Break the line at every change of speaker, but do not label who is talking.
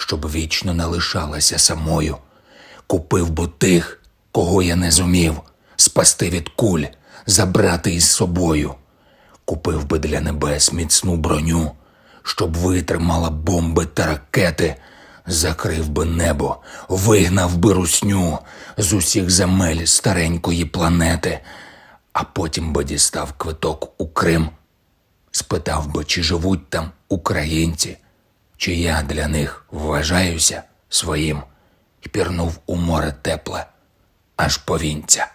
щоб вічно не лишалася самою. Купив би тих, кого я не зумів, спасти від куль, забрати із собою. Купив би для небес міцну броню, щоб витримала бомби та ракети, закрив би небо, вигнав би русню з усіх земель старенької планети, а потім би дістав квиток у Крим, спитав би, чи живуть там українці, чи я для них вважаюся своїм, і пірнув у море тепле, аж повінця.